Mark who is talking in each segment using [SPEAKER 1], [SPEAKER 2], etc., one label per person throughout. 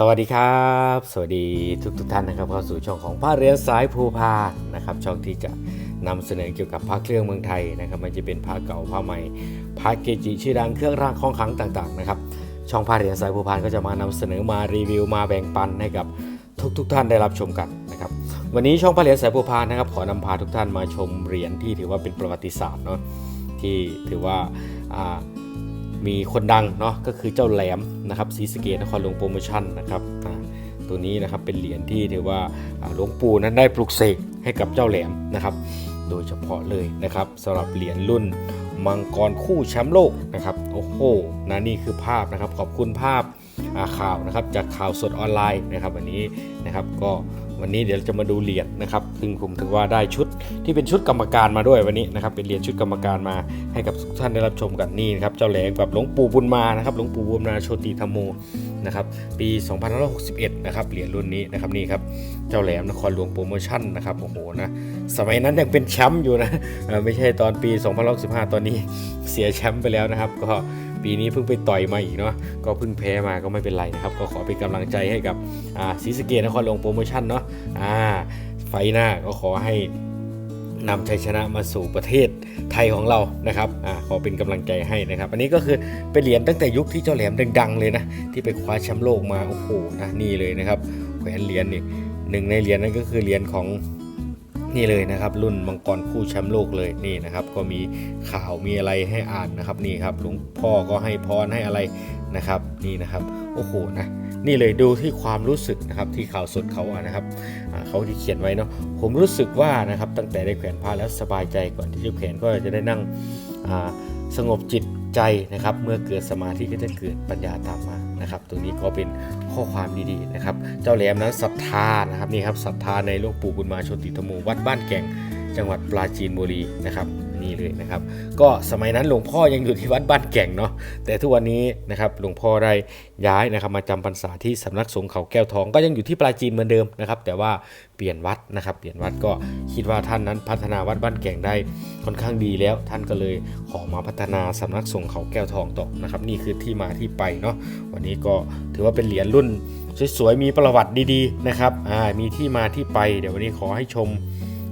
[SPEAKER 1] สวัสดีครับ สวัสดีทุกทุกท่านนะครับเข้าสู่ช่องของผ้าเรียนสายภูพานนะครับ ช่องที่จะนำเสนอเกี่ยวกับผ้าเครื่องเมืองไทยนะครับมันจะเป็นผ้าเก่าผ้าใหม่ผ้าเกจิชื่อดังเครื่องรางของขลังต่างๆนะครับช่องผ้าเรียนสายภูพานก็จะมานำเสนอมารีวิวมาแบ่งปันให้กับทุกๆทท่านได้รับชมกันนะครับ วันนี้ช่องผ้าเรียนสายภูพานนะครับขอนำพาทุกท่านมาชมเหรียญที่ถือว่าเป็นประวัติศาสตร์เนาะที่ถือว่าอ่า มีคนดังเนาะก็คือเจ้าแหลมนะครับศรีสเกดนครหลวงโปรโมชั่นนะครับตัวนี้นะครับเป็นเหรียญที่ถือว่าหลวงปู่นั้นได้ปลุกเสกให้กับเจ้าแหลมนะครับ โดยเฉพาะเลยนะครับสำหรับเหรียญรุ่นมังกรคู่แชมป์โลกนะครับโอ้โหนะนี่คือภาพนะครับขอบคุณภาพข่าวนะครับจากข่าวสดออนไลน์นะครับวันนี้นะครับก็ วันนี้เดี๋ยวจะมาดูเหรียญนะครับ ซึ่งผมถือว่าได้ชุดที่เป็นชุดกรรมการมาด้วยวันนี้นะครับ เป็นเหรียญชุดกรรมการมาให้กับทุกท่านได้รับชมกันนี่นะครับ เจ้าแหลมกับหลวงปู่บุญมานะครับ หลวงปู่บุญมาโชติธรรมโมนะครับ ปี 2561 นะครับ เหรียญรุ่นนี้นะครับนี่ครับ เจ้าแหลมนครหลวงโปรโมชั่นนะครับ โอ้โหนะ สมัยนั้นยังเป็นแชมป์อยู่นะ ไม่ใช่ตอนปี2015 ตอนนี้เสียแชมป์ไปแล้วนะครับ ก็ปีนี้เพิ่งไปต่อยมาอีกเนาะก็เพิ่งแพ้มาก็ไม่เป็นไรนะครับ ก็ขอเป็นกำลังใจให้กับศรีสะเกดนครหลวงโปรโมชั่นเนาะอ่าไฟหน้าก็ขอให้นำชัยชนะมาสู่ประเทศไทยของเรานะครับอ่าขอเป็นกำลังใจให้นะครับ อันนี้ก็คือเป็นเหรียญตั้งแต่ยุคที่เจ้าแหลมดังๆเลยนะ ที่ไปคว้าแชมป์โลกมา โอ้โหนะนี่เลยนะครับ แขวนเหรียญนี่หนึ่งในเหรียญนั่นก็คือเหรียญของ นี่เลยนะครับ รุ่นมังกรคู่แชมป์โลกเลยนี่นะครับ ก็มีข่าวมีอะไรให้อ่านนะครับนี่ครับหลวงพ่อก็ให้พรให้อะไรนะครับ นี่นะครับโอ้โหนะนี่เลยดูที่ความรู้สึกนะครับที่ข่าวสดเขาอะนะครับเขาที่เขียนไว้เนาะผมรู้สึกว่านะครับตั้งแต่ได้แขวนผ้าแล้วสบายใจก่อนที่จะแขวนก็จะได้นั่งสงบจิตใจนะครับ เมื่อเกิดสมาธิก็จะเกิดปัญญาตามมา นะครับ ตรงนี้ก็เป็นข้อความดีๆนะครับ เจ้าแหลมนั้นศรัทธานะครับนี่ครับศรัทธาในหลวงปู่บุญมาโชติธรรมโมวัดบ้านแก่งจังหวัดปราจีนบุรีนะครับ นี่เลยนะครับ ก็สมัยนั้นหลวงพ่อยังอยู่ที่วัดบ้านแก่งเนาะแต่ทุกวันนี้นะครับหลวงพ่อได้ย้ายนะครับมาจำพรรษาที่สำนักสงฆ์เขาแก้วทองก็ยังอยู่ที่ปราจีนเหมือนเดิมนะครับ แต่ว่าเปลี่ยนวัดนะครับ เปลี่ยนวัดก็คิดว่าท่านนั้นพัฒนาวัดบ้านแก่งได้ค่อนข้างดีแล้ว ท่านก็เลยขอมาพัฒนาสำนักสงฆ์เขาแก้วทองต่อนะครับ นี่คือที่มาที่ไปเนาะวันนี้ก็ถือว่าเป็นเหรียญรุ่นสวยๆมีประวัติดีๆนะครับมีที่มาที่ไป เดี๋ยววันนี้ขอให้ชม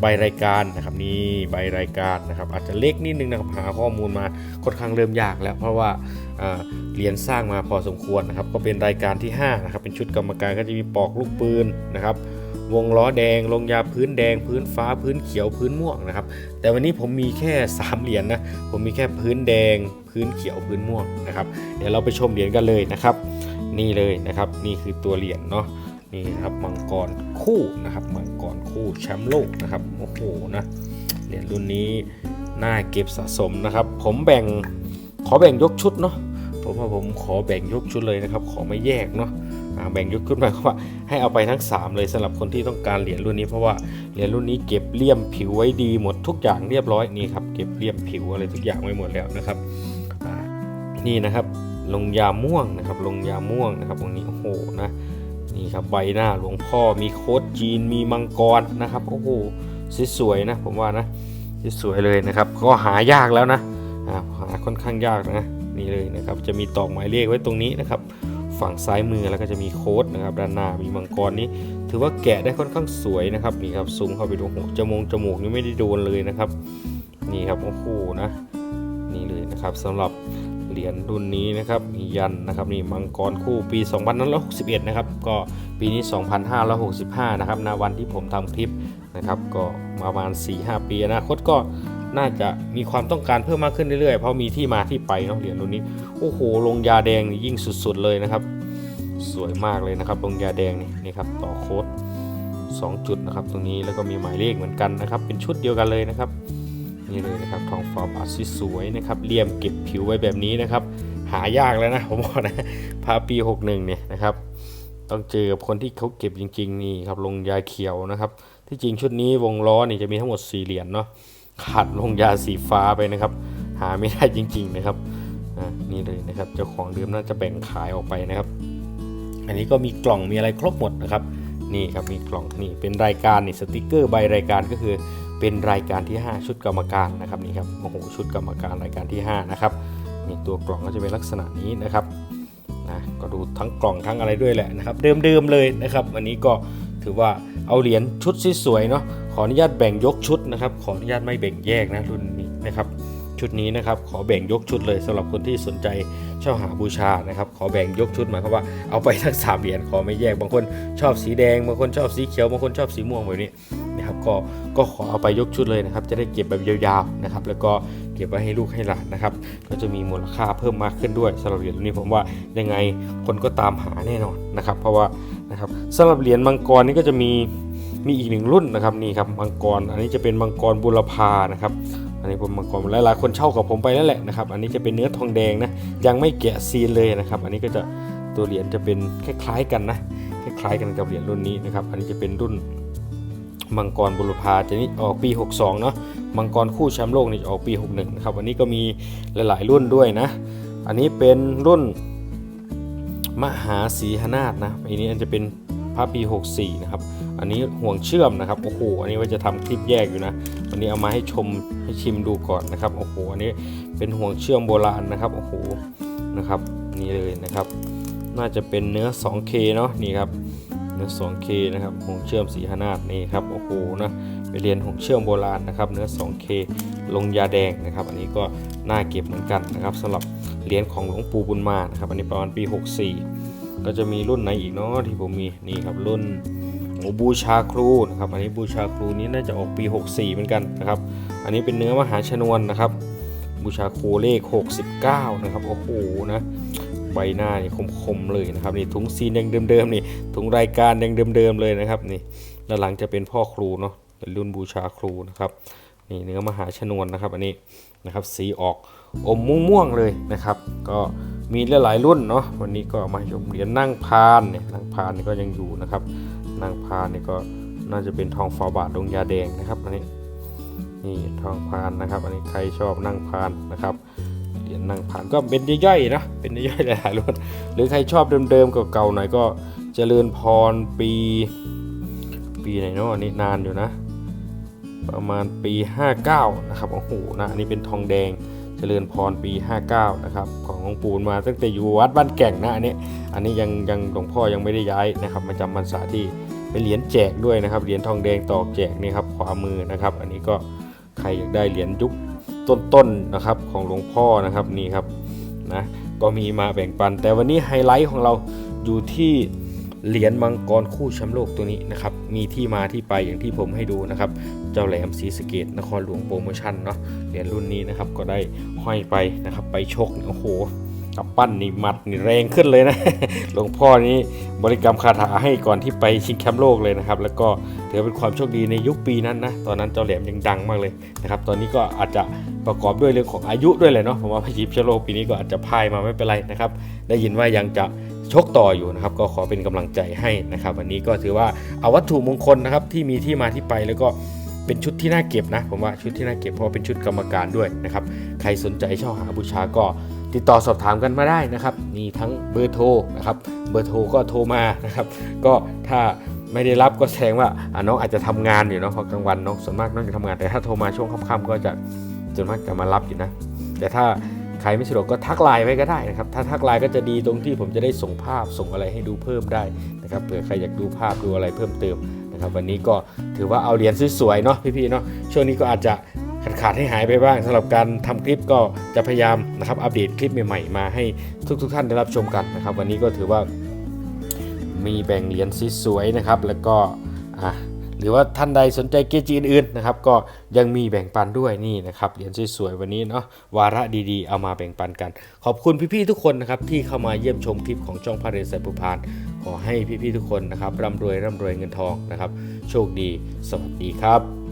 [SPEAKER 1] ใบรายการนะครับนี่ใบรายการนะครับอาจจะเล็กนิดนึงนะครับหาข้อมูลมาค่อนข้างเริ่มยากแล้วเพราะว่าเหรียญสร้างมาพอสมควรนะครับก็เป็นรายการที่5นะครับเป็นชุดกรรมการก็จะมีปอกลูกปืนนะครับวงล้อแดงลงยาพื้นแดง พื้นฟ้าพื้นเขียวพื้นม่วงนะครับ แต่วันนี้ผมมีแค่ 3 เหรียญนะผมมีแค่พื้นแดง พื้นเขียวพื้นม่วงนะครับ เดี๋ยวเราไปชมเหรียญกันเลยนะครับ นี่เลยนะครับ นี่คือตัวเหรียญเนาะ นี่ครับมังกรคู่นะครับมังกรคู่แชมป์โลกนะครับโอ้โหนะเหรียญรุ่นนี้น่าเก็บสะสมนะครับ ผมแบ่งขอแบ่งยกชุดเนาะผมว่าผมขอแบ่งยกชุดเลยนะครับ ขอไม่แยกเนาะแบ่งยกชุดหมายความว่าให้เอาไปทั้ง 3 เลยสำหรับคนที่ต้องการเหรียญรุ่นนี้เพราะว่าเหรียญรุ่นนี้เก็บเลี่ยมผิวไว้ดีหมดทุกอย่างเรียบร้อยนี่ครับเก็บเลี่ยมผิวอะไรทุกอย่างไว้หมดแล้วนะครับนี่นะครับลงยาม่วงนะครับลงยาม่วงนะครับตรงนี้โอ้โหนะ นี่ครับใบหน้าหลวงพ่อมีโค้ดจีนมีมังกรนะครับโอ้โหสวยๆนะผมว่านะสวยๆเลยนะครับ ก็หายากแล้วนะหาค่อนข้างยากนะนี่เลยนะครับจะมีตอกหมายเลขไว้ตรงนี้นะครับ ฝั่งซ้ายมือแล้วก็จะมีโค้ดนะครับด้านหน้ามีมังกรนี้ ถือว่าแกะได้ค่อนข้างสวยนะครับนี่ครับซูมเข้าไปดูหจมูกจมูกนี่ไม่ได้โดนเลยนะครับ นี่ครับโอ้โหนะนี่เลยนะครับสำหรับ เหรียญรุ่นนี้นะครับมียันนะครับนี่มังกรคู่ปี 2561 นะครับก็ปีนี้ 2565 นะครับณวันที่ผมทำคลิปนะครับก็ประมาณ 4-5 ปีอนาคตก็น่าจะมีความต้องการเพิ่มมากขึ้นเรื่อยๆ เพราะมีที่มาที่ไปเนาะเหรียญรุ่นนี้โอ้โหลงยาแดงยิ่งสุดๆเลยนะครับ สวยมากเลยนะครับลงยาแดงนี่นี่ครับต่อโค้ด2 จุดนะครับตรงนี้แล้วก็มีหมายเลขเหมือนกันนะครับ เป็นชุดเดียวกันเลยนะครับ นี่เลยนะครับทองฟ้าบาทสวยนะครับเลี่ยมเก็บผิวไว้แบบนี้นะครับ หายากแล้วนะผมบอกนะพาปี61เนี่ยนะครับ ต้องเจอกับคนที่เขาเก็บจริง ๆ นี่ครับลงยาเขียวนะครับ ที่จริงชุดนี้วงล้อนี่จะมีทั้งหมด4เหรียญเนาะขาดลงยาสีฟ้าไปนะครับ หาไม่ได้จริง ๆ นะครับนี่เลยนะครับเจ้าของเดิมน่าจะแบ่งขายออกไปนะครับ อันนี้ก็มีกล่องมีอะไรครบหมดนะครับนี่ครับมีกล่องนี่เป็นรายการนี่สติกเกอร์ใบรายการก็คือ เป็นรายการที่ 5 ชุดกรรมการนะครับนี่ครับโอ้โหชุดกรรมการรายการที่5นะครับมีตัวกล่องก็จะเป็นลักษณะนี้นะครับนะก็ดูทั้งกล่องทั้งอะไรด้วยแหละนะครับเดิมๆเลยนะครับวันนี้ก็ถือว่าเอาเหรียญชุดสวยๆเนาะขออนุญาตแบ่งยกชุดนะครับ ขออนุญาตไม่แบ่งแยกนะรุ่นนี้นะครับ ชุดนี้นะครับขอแบ่งยกชุดเลยสำหรับคนที่สนใจเช่าหาบูชานะครับขอแบ่งยกชุดหมายความว่าเอาไปทั้งสามเหรียญขอไม่แยกบางคนชอบสีแดงบางคนชอบสีเขียวบางคนชอบสีม่วงแบบนี้นะครับก็ก็ขอเอาไปยกชุดเลยนะครับ จะได้เก็บแบบยาวๆนะครับแล้วก็เก็บไว้ให้ลูกให้หลานนะครับ ก็จะมีมูลค่าเพิ่มมากขึ้นด้วยสำหรับเหรียญรุ่นนี้ผมว่ายังไงคนก็ตามหาแน่นอนนะครับ เพราะว่านะครับสำหรับเหรียญมังกรนี่ก็จะมีมีอีกหนึ่งรุ่นนะครับนี่ครับมังกร อันนี้จะเป็นมังกรบุรพานะครับ นนี้ผมมังกรหลายๆคนเช่ากับผมไปแล้วแหละนะครับ อันนี้จะเป็นเนื้อทองแดงนะ ยังไม่แกะซีนเลยนะครับ อันนี้ก็จะตัวเหรียญจะเป็นคล้ายๆกันนะคล้ายๆกันกับเหรียญรุ่นนี้นะครับ อันนี้จะเป็นรุ่นมังกรบุรพาจะนี่ออกปี 62 เนาะมังกรคู่แชมป์โลกนี่จะออกปี 61 นะครับ อันนี้ก็มีหลายๆรุ่นด้วยนะ อันนี้เป็นรุ่นมหาสีหนาฏนะ อันนี้อันจะเป็นพระปี 64 นะครับ อันนี้ห่วงเชื่อมนะครับ โอ้โห อันนี้ว่าจะทำคลิปแยกอยู่นะ วันนี้เอามาให้ชมให้ชิมดูก่อนนะครับโอ้โหอันนี้เป็นห่วงเชื่อมโบราณนะครับโอ้โหนะครับนี่เลยนะครับ น่าจะเป็นเนื้อ 2K เนาะนี่ครับเนื้อ 2K นะครับห่วงเชื่อมสีหนาฏนี่ครับโอ้โหนะไปเรียนห่วงเชื่อมโบราณนะครับเนื้อ 2K ลงยาแดงนะครับ อันนี้ก็น่าเก็บเหมือนกันนะครับสำหรับเหรียญของหลวงปู่บุญมานะครับ อันนี้ประมาณปี 64 ก็จะมีรุ่นไหนอีกเนาะที่ผมมีนี่ครับรุ่น บูชาครูนะครับ อันนี้บูชาครูนี้น่าจะออกปี 64 เหมือนกันนะครับ อันนี้เป็นเนื้อมหาชนวนนะครับ บูชาครูเลข 69 นะครับ โอ้โหนะใบหน้านี่คมๆเลยนะครับนี่ถุงซีนยังเดิมๆนี่ถุงรายการยังเดิมๆเลยนะครับนี่แล้วหลังจะเป็นพ่อครูเนาะเป็นรุ่นบูชาครูนะครับนี่เนื้อมหาชนวนนะครับอันนี้นะครับสีออกอมม่วงๆเลยนะครับ ก็มีหลายๆรุ่นเนาะวันนี้ก็มาชมเหรียญนั่งพานเนี่ยนั่งพานนี่ก็ยังอยู่นะครับ นางพานนี่ก็น่าจะเป็นทองฝาบาทดงยาแดงนะครับอันนี้นี่ทองพานนะครับ อันนี้ใครชอบนั่งพานนะครับเหรียญนั่งพานก็เป็นย่อยๆนะเป็นย่อยๆหลายๆรุ่นหรือใครชอบเดิมๆเก่าๆหน่อยก็เจริญพรปี ปีไหนเนาะอันนี้นานอยู่นะ ประมาณปี 59นะครับโอ้โหนะอันนี้เป็นทองแดงเจริญพรปี 59นะครับของหลวงปู่มาตั้งแต่อยู่วัดบ้านแก่งนะอันนี้อันนี้ยังยังหลวงพ่อยังไม่ได้ย้ายนะครับมาจำพรรษาที่ เป็นเหรียญแจกด้วยนะครับ เหรียญทองแดงตอกแจกนี่ครับขวามือนะครับ อันนี้ก็ใครอยากได้เหรียญยุคต้นๆนะครับของหลวงพ่อนะครับนี่ครับนะก็มีมาแบ่งปัน แต่วันนี้ไฮไลท์ของเราอยู่ที่เหรียญมังกรคู่แชมป์โลกตัวนี้นะครับ มีที่มาที่ไปอย่างที่ผมให้ดูนะครับ เจ้าแหลมศรีสะเกดนครหลวงโปรโมชั่นเนาะ เหรียญรุ่นนี้นะครับก็ได้ห้อยไปนะครับ ไปชกโอ้โห กับปั้นนี่หมัดนี่แรงขึ้นเลยนะหลวงพ่อนี้บริกรรมคาถาให้ก่อนที่ไปชิงแชมป์โลกเลยนะครับ แล้วก็ถือเป็นความโชคดีในยุคปีนั้นนะตอนนั้นเจ้าแหลมยังดังมากเลยนะครับ ตอนนี้ก็อาจจะประกอบด้วยเรื่องของอายุด้วยเลยเนาะผมว่าพระชิงแชมป์โลกปีนี้ก็อาจจะพ่ายมาไม่เป็นไรนะครับ ได้ยินว่ายังจะชกต่ออยู่นะครับ ก็ขอเป็นกำลังใจให้นะครับ วันนี้ก็ถือว่าเอาวัตถุมงคลนะครับที่มีที่มาที่ไปแล้วก็เป็นชุดที่น่าเก็บนะผมว่าชุดที่น่าเก็บเพราะว่าเป็นชุดกรรมการด้วยนะครับ ใครสนใจเช่าหาบูชาก็ ติดต่อสอบถามกันมาได้นะครับ มีทั้งเบอร์โทรนะครับเบอร์โทรก็โทรมานะครับก็ถ้าไม่ได้รับก็แสดงว่าน้องอาจจะทำงานอยู่เนาะพราะกลางวันน้องส่วนมากน้องจะทำงานแต่ถ้าโทรมาช่วงค่ำๆก็จะส่วนมากจะมารับอยู่นะแต่ถ้าใครไม่สะดวกก็ทักไลน์ไว้ก็ได้นะครับถ้าทักไลน์ก็จะดีตรงที่ผมจะได้ส่งภาพส่งอะไรให้ดูเพิ่มได้นะครับเผื่อใครอยากดูภาพดูอะไรเพิ่มเติมนะครับวันนี้ก็ถือว่าเอาเหรียญสวยๆเนาะพี่ๆเนาะช่วงนี้ก็อาจจะ ขาดขาดให้หายไปบ้างสำหรับการทำคลิปก็จะพยายามนะครับอัปเดตคลิปใหม่ๆมาให้ทุกๆท่านได้รับชมกันนะครับ วันนี้ก็ถือว่ามีแบ่งเหรียญสวยๆนะครับ แล้วก็อะหรือว่าท่านใดสนใจเกจิอื่นๆนะครับ ก็ยังมีแบ่งปันด้วยนี่นะครับเหรียญสวยๆวันนี้เนาะวาระดีๆ เอามาแบ่งปันกัน ขอบคุณพี่ๆทุกคนนะครับที่เข้ามาเยี่ยมชมคลิปของช่องพระเรศยภูพานขอให้พี่ๆทุกคนนะครับร่ำรวยร่ำรวยเงินทองนะครับ โชคดี สวัสดีครับ